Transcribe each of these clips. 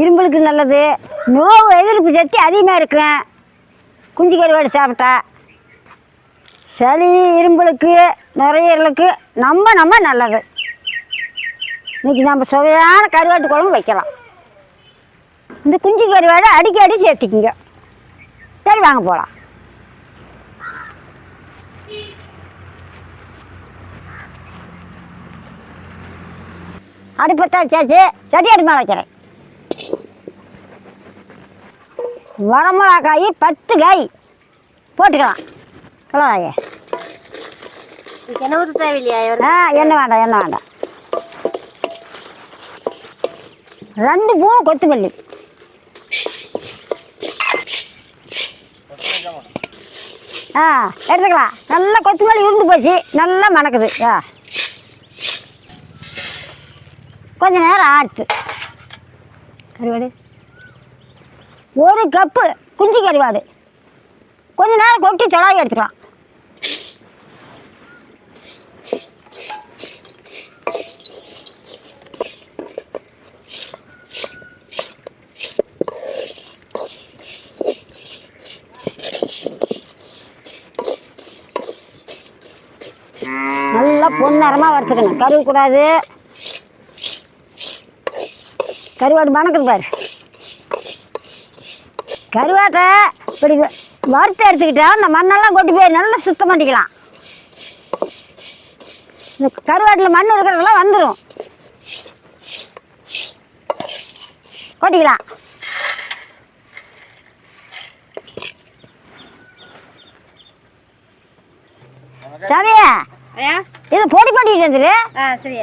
இரும்பலுக்கு நல்லது. நோவு எதிர்ப்பு சக்தி அதிகமாக இருக்கும் குஞ்சு கருவாடு சாப்பிட்டா. சளி இரும்பலுக்கு நுரையீரலுக்கு நம்ம நம்ம நல்லது. இன்றைக்கி நம்ம சுவையான கருவாட்டு குழம்பு வைக்கலாம். இந்த குஞ்சு கருவாடு அடிக்கடி சேர்த்துக்குங்க. சரி வாங்க போகலாம் அடுப்பத்தான் சேர்த்து சரி அடுப்பு மேலே வைக்கிறேன். வரமிளகாய் பத்து காய் போட்டுக்கலாம். கிளவாயே என்ன ஊற்ற தேவையில்லையா? ஆ எண்ணெய் வேண்டாம் எண்ணெய் வேண்டாம். ரெண்டு பூ கொத்தமல்லி. ஆ எடுத்துக்கலாம். நல்லா கொத்தமல்லி உருண்டு போச்சு. நல்லா மணக்குது. ஆ. கொஞ்ச நேரம் ஆட்டு கருவாடு. ஒரு கப்பு குஞ்சு கருவாடு கொஞ்ச நேரம் கொட்டி தொலாவி எடுத்துக்கலாம். நல்லா பொன்னரமாக வறுத்துக்கணும். கருவக்கூடாது கருவாடு மணக்குது பாரு. கருவாட்டை இப்படி வறுத்து எடுத்துக்கிட்டா இந்த மண்ணெல்லாம் கொட்டி போய் நல்லா சுத்தம் பண்ணிக்கலாம். இந்த கருவாட்டில் மண் இருக்கிறதெல்லாம் வந்துடும் கொட்டிக்கலாம். ஐயா. இது பொடி பண்ணிட்டு வந்துரு.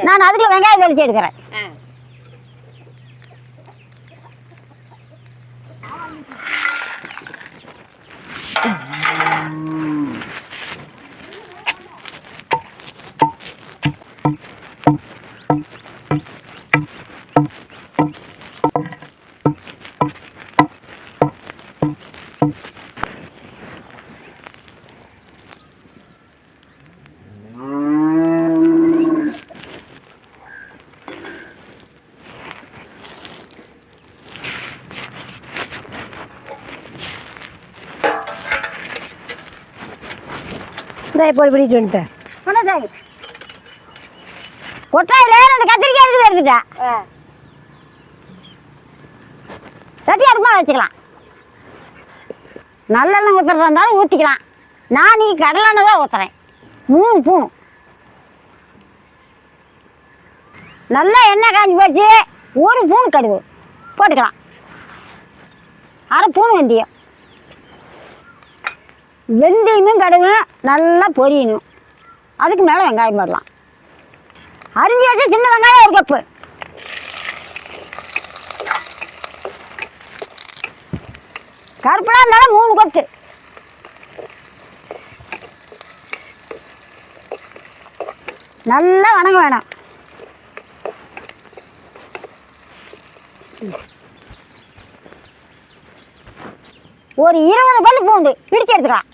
நான் அதுக்கு வெங்காயம் தெளிச்சு எடுக்கிறேன். இந்த பொடி பிடிட்டு வந்துட்டேன். சரி. கொட்டாயில ரெண்டு கத்திரிக்காய் இருக்குது எடுத்துட்டா. ஆ. சட்டி அடுப்பா வச்சுக்கலாம். நல்லெண்ணெய் ஊற்றுறதா இருந்தாலும் ஊற்றிக்கலாம் நான் நீ கடலெண்ணெய் தான் ஊற்றுறேன் மூணு பூணு நல்லா எண்ணெய் காஞ்சி போச்சு. ஒரு பூணு கடுகு. போட்டுக்கலாம். அரை பூணு வெந்தயம். வெந்தயமும் கடுகு நல்லா பொரியணும். அதுக்கு மேலே வெங்காயம் போடலாம். அரிஞ்சு வச்சு சின்ன வெங்காயம் ஒரு கப்பு. கருப்படா இருந்தாலும் மூணு கொத்து. நல்லா வணங்க வேணாம். ஒரு இருபது பல்லு பூண்டு பிடிச்சு எடுத்துக்கலாம்.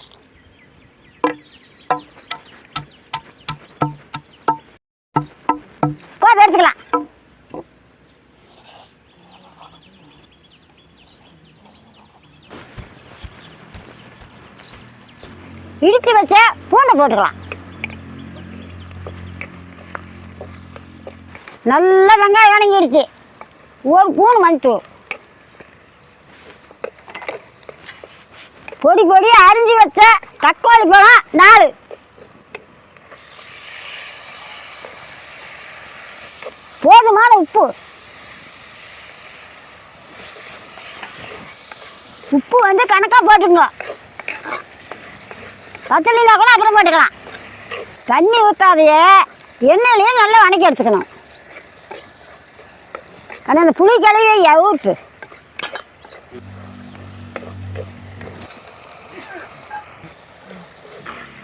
போதும் எடுத்துக்கலாம். இடித்து வச்ச பூண்டை போட்டுக்கலாம். நல்ல வெங்காயம் வணங்கிடுச்சு ஒரு பூண்டு மஞ்சள் பொடி பொடி அரிஞ்சு வச்ச தக்காளி பழம் நாலு. போதுமான உப்பு. உப்பு வந்து கணக்காக போட்டுங்க பத்தலினா கூட அப்புறம் போட்டுக்கலாம். தண்ணி ஊற்றாதையே எண்ணெயிலையும் நல்லா வணக்கி எடுத்துக்கணும். ஆனால் அந்த புளி கழுவி ஊற்று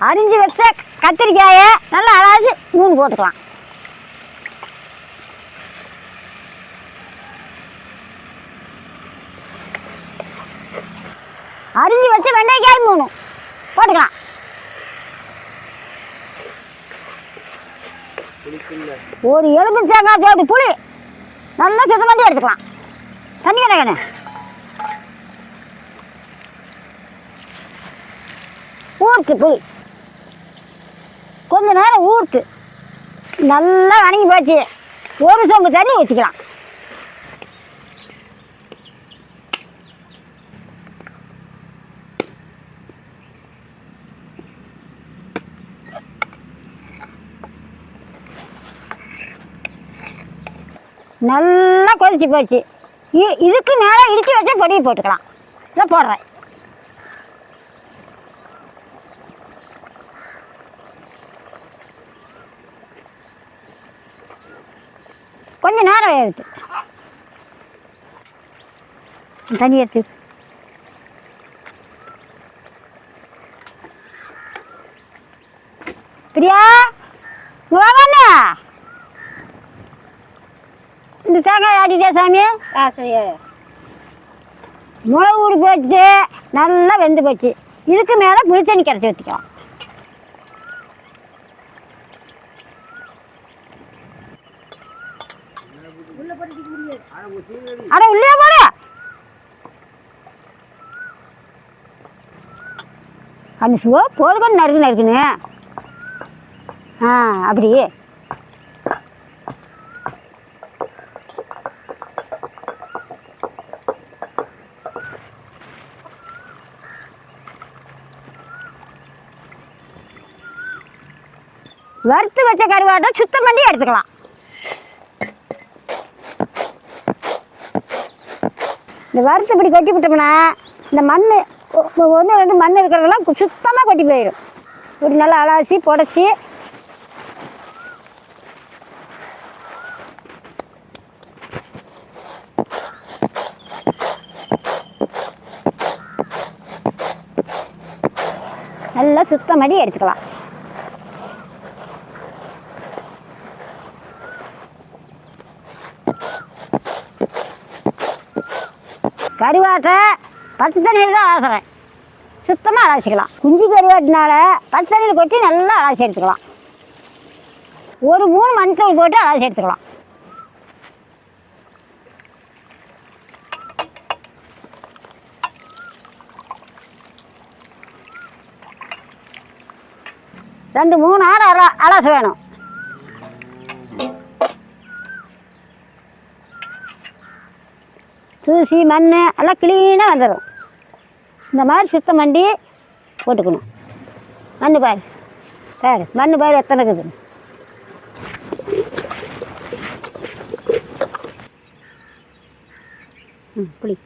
அரிஞ்சு வச்ச கத்திரிக்காயை நல்லா அரைச்சி மூணு போட்டுக்கலாம். அரிஞ்சு வச்ச வெண்டைக்காய் மூணு போட்டுக்கலாம். ஒரு எலுமிச்சங்காய் சோடு புளி நல்லா சுத்தம் பண்ணி எடுத்துக்கலாம். தண்ணி கிடக்கணே ஊருக்கு புளி. கொஞ்ச நேரம் ஊருக்கு. நல்லா வணங்கி போச்சு. ஒரு சொம்பு தண்ணி ஊற்றிக்கலாம் நல்லா கொதிச்சு போச்சு. இதுக்கு மேலே இடித்து வச்ச பொடியை போட்டுக்கலாம். இதை போடுறேன். கொஞ்ச நேரம் எடுத்து தண்ணி எடுத்து பிரியா வாங்கண்ணா இந்த தேங்காய் ஆடிட்டே சாமி? ஆ சரியாயா மிளகு ஊறி போட்டு நல்லா வெந்து போச்சு. இதுக்கு மேலே புளி தண்ணி கரைச்சி ஊற்றிக்கலாம் அட உள்ளே போற அந்த சுவா போதுக்கொண்டு நறுக்கு நறுக்குன்னு. ஆ அப்படி. வறுத்து வச்ச கருவாட்டை சுத்தம் பண்ணி எடுத்துக்கலாம். இந்த வறுத்து இப்படி கொட்டி விட்டோம்னா இந்த மண் ஒன்று ரெண்டு மண் இருக்கிறதெல்லாம் சுத்தமாக கொட்டி போயிடும். இப்படி நல்லா அலாசி புடச்சி. நல்லா சுத்தம் பண்ணி எடுத்துக்கலாம். கருவாட்டை பச்சை தண்ணியில் தான் அலசுறேன். சுத்தமாக அலசிக்கலாம். குஞ்சு கருவாட்டினால பச்சை தண்ணியில் கொட்டி நல்லா அலசி எடுத்துக்கலாம். ஒரு மூணு மஞ்சள் போட்டு அலசி எடுத்துக்கலாம். ரெண்டு மூணு ஆறு அல அலச வேணும். தூசி மண் எல்லாம் க்ளீனாக வந்துடும் இந்த மாதிரி சுத்தம் பண்ணி போட்டுக்கணும். மண் பாரு. பாரு மண் பாரு எத்தனை இருக்குது. ம் புளி.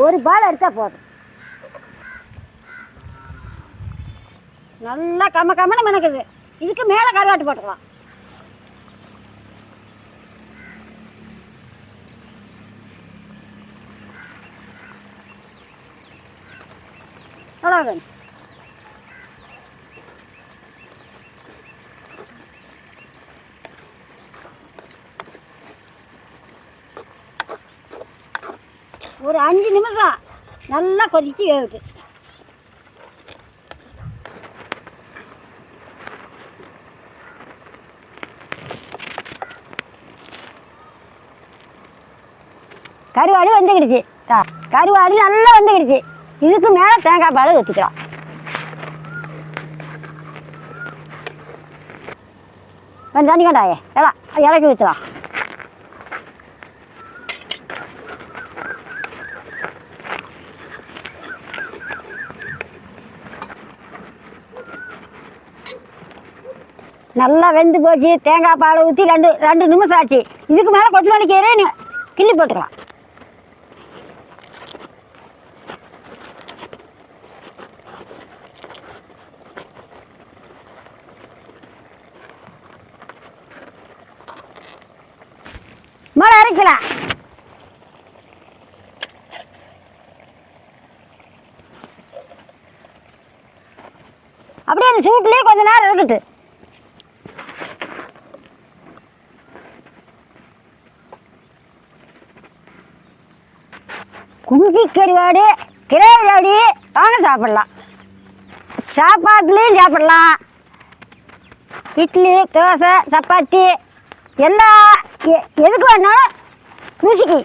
ஒரு பால் அடித்தா போதும். நல்லா கம்ம கம்மனு மணக்குது இதுக்கு மேலே கருவாட்டு போட்டுக்கலாம். அவ்வளோ வேணும் ஒரு அஞ்சு நிமிஷம். நல்லா கொதிச்சு வேகுது கருவாடு வந்துக்கிடுச்சு கருவாடு நல்லா வந்துக்கிடுச்சு இதுக்கு மேலே தேங்காய் பால் ஊற்றிக்கலாம் கொஞ்சம் தண்ணி கொண்டாயே. எல்லாம் இலக்கி ஊற்றலாம் நல்லா வெந்து போச்சு தேங்காய் பால் ஊற்றி ரெண்டு ரெண்டு நிமிஷம் ஆச்சு. இதுக்கு மேலே கொத்தமல்லி கீரை நீ கிள்ளி போட்டுக்கலாம். மழை அரைக்கலாம் அப்படியே அந்த சூட்லேயே கொஞ்ச நேரம் இருக்கட்டும். குஞ்சு கருவாடு கிரேவாடி வாங்க சாப்பிடலாம். சாப்பாட்டுலேயும் சாப்பிடலாம். இட்லி தோசை சப்பாத்தி எல்லா எ- எதுக்கு வேணாலும் ருசிக்கு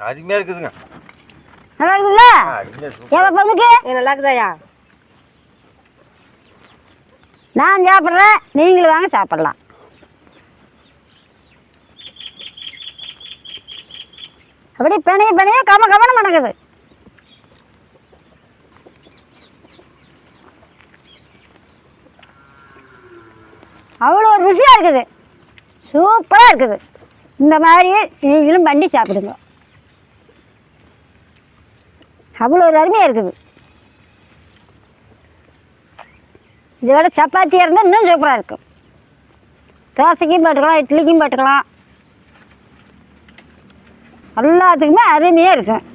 அருமையாக இருக்குதுங்க. நல்லா இருக்குல்ல எவ்வளோ பங்குக்கு நல்லா இருக்குதாயா நான் சாப்பிட்றேன் நீங்களும் வாங்க சாப்பிடலாம். அப்படி பிணைய பிணைய கம கமனம் நடக்குது. அவ்வளோ ருசியாக இருக்குது. சூப்பராக இருக்குது. இந்த மாதிரி நீங்களும் பண்ணி சாப்பிடுங்க. அவ்வளோ ஒரு அருமையாக இருக்குது. இதை விட சப்பாத்தியாக இருந்தால் இன்னும் சூப்பராக இருக்கும். தோசைக்கும் போட்டுக்கலாம் இட்லிக்கும் போட்டுக்கலாம். எல்லாத்துக்குமே அருமையாக இருக்கும்.